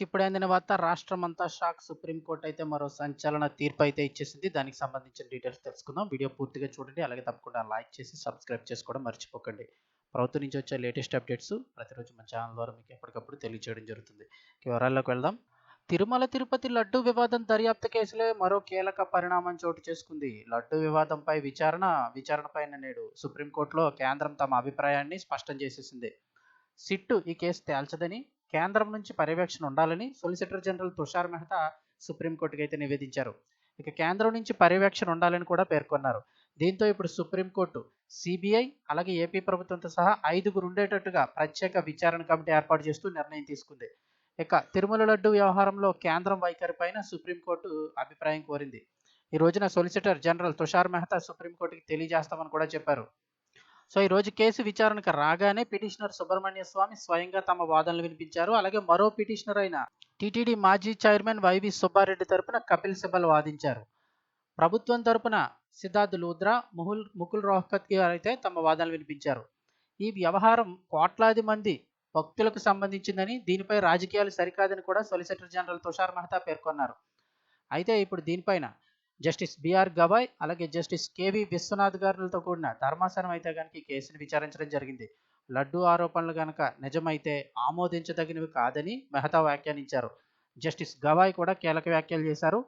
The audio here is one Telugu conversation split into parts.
ఇప్పుడు అందిన వార్త రాష్ట్రం అంతా షాక్ సుప్రీంకోర్టు అయితే మరో సంచలన తీర్పు అయితే ఇచ్చేసింది. దానికి సంబంధించిన డీటెయిల్స్ తెలుసుకుందాం. వీడియో పూర్తిగా చూడండి. అలాగే తప్పకుండా లైక్ చేసి సబ్స్క్రైబ్ చేసుకోవడం మర్చిపోకండి. ప్రభుత్వం నుంచి వచ్చే లేటెస్ట్ అప్డేట్స్ ప్రతిరోజు మన ఛానల్ ద్వారా మీకు ఎప్పటికప్పుడు తెలియజేయడం జరుగుతుంది. వివరాల్లోకి వెళ్దాం. తిరుమల తిరుపతి లడ్డు వివాదం దర్యాప్తు కేసులో మరో కీలక పరిణామం చోటు చేసుకుంది. లడ్డు వివాదంపై విచారణ విచారణపైన నేడు సుప్రీంకోర్టులో కేంద్రం తమ అభిప్రాయాన్ని స్పష్టం చేసేసింది. సిట్టు ఈ కేసు తేల్చదని కేంద్రం నుంచి పర్యవేక్షణ ఉండాలని సొలిసిటర్ జనరల్ తుషార్ మెహతా సుప్రీంకోర్టుకి అయితే నివేదించారు. ఇక కేంద్రం నుంచి పర్యవేక్షణ ఉండాలని కూడా పేర్కొన్నారు. దీంతో ఇప్పుడు సుప్రీంకోర్టు సిబిఐ అలాగే ఏపీ ప్రభుత్వంతో సహా ఐదుగురు ఉండేటట్టుగా ప్రత్యేక విచారణ కమిటీ ఏర్పాటు చేస్తూ నిర్ణయం తీసుకుంది. ఇక తిరుమల లడ్డు వ్యవహారంలో కేంద్రం వైఖరిపైన సుప్రీంకోర్టు అభిప్రాయం కోరింది. ఈ రోజున సొలిసిటర్ జనరల్ తుషార్ మెహతా సుప్రీంకోర్టుకి తెలియజేస్తామని కూడా చెప్పారు. సో ఈ రోజు కేసు విచారణకు రాగానే పిటిషనర్ సుబ్రహ్మణ్య స్వామి స్వయంగా తమ వాదనలు వినిపించారు. అలాగే మరో పిటిషనర్ అయిన టీటీడీ మాజీ చైర్మన్ వైవి సుబ్బారెడ్డి తరపున కపిల్ సిబల్ వాదించారు. ప్రభుత్వం తరపున సిద్ధార్థ్ లూద్రా ముహుల్ ముకుల్ రోహ్కత్ గారు అయితే తమ వాదనలు వినిపించారు. ఈ వ్యవహారం కోట్లాది మంది భక్తులకు సంబంధించిందని దీనిపై రాజకీయాలు సరికాదని కూడా సొలిసిటర్ జనరల్ తుషార్ మెహతా పేర్కొన్నారు. అయితే ఇప్పుడు దీనిపైన జస్టిస్ బిఆర్ గవాయ్ అలాగే జస్టిస్ కేవి విశ్వనాథ్ గారులతో కూడిన ధర్మాసనం అయితే కనుక ఈ కేసును విచారించడం జరిగింది. లడ్డు ఆరోపణలు కనుక నిజమైతే ఆమోదించదగినవి కాదని మెహతా వ్యాఖ్యానించారు. జస్టిస్ గవాయ్ కూడా కీలక వ్యాఖ్యలు చేశారు.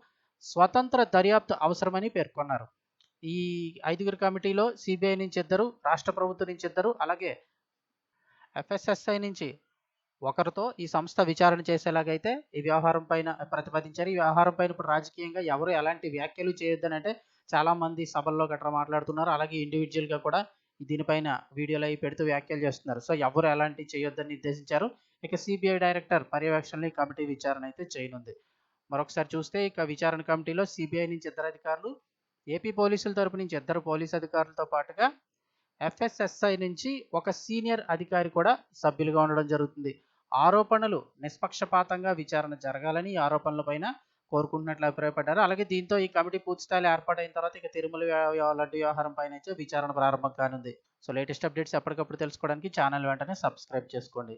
స్వతంత్ర దర్యాప్తు అవసరమని పేర్కొన్నారు. ఈ ఐదుగురు కమిటీలో సిబిఐ నుంచి ఇద్దరు రాష్ట్ర ప్రభుత్వం నుంచి ఇద్దరు అలాగే ఎఫ్ఎస్ఎస్ఐ నుంచి ఒకరితో ఈ సంస్థ విచారణ చేసేలాగైతే ఈ వ్యవహారం పైన ప్రతిపాదించారు. ఈ వ్యవహారం పైన ఇప్పుడు రాజకీయంగా ఎవరు ఎలాంటి వ్యాఖ్యలు చేయొద్దని అంటే చాలా మంది సభల్లో గట్రా మాట్లాడుతున్నారు. అలాగే ఇండివిజువల్గా కూడా దీనిపైన వీడియోలు అవి పెడుతూ వ్యాఖ్యలు చేస్తున్నారు. సో ఎవరు ఎలాంటి చేయొద్దని నిర్దేశించారు. ఇక సిబిఐ డైరెక్టర్ పర్యవేక్షణలో ఈ కమిటీ విచారణ అయితే చేయనుంది. మరొకసారి చూస్తే ఇక విచారణ కమిటీలో సిబిఐ నుంచి ఇద్దరు అధికారులు ఏపీ పోలీసుల తరపు నుంచి ఇద్దరు పోలీసు అధికారులతో పాటుగా ఎఫ్ఎస్ఎస్ఐ నుంచి ఒక సీనియర్ అధికారి కూడా సభ్యులుగా ఉండడం జరుగుతుంది. ఆరోపణలు నిష్పక్షపాతంగా విచారణ జరగాలని ఈ ఆరోపణలపైన కోరుకుంటున్నట్లు అభిప్రాయపడ్డారు. అలాగే దీంతో ఈ కమిటీ పూర్తిస్థాయిలో ఏర్పాటైన తర్వాత ఇక తిరుమల లడ్డు వ్యవహారం పైన విచారణ ప్రారంభం కానుంది. సో లేటెస్ట్ అప్డేట్స్ ఎప్పటికప్పుడు తెలుసుకోవడానికి ఛానల్ వెంటనే సబ్స్క్రైబ్ చేసుకోండి.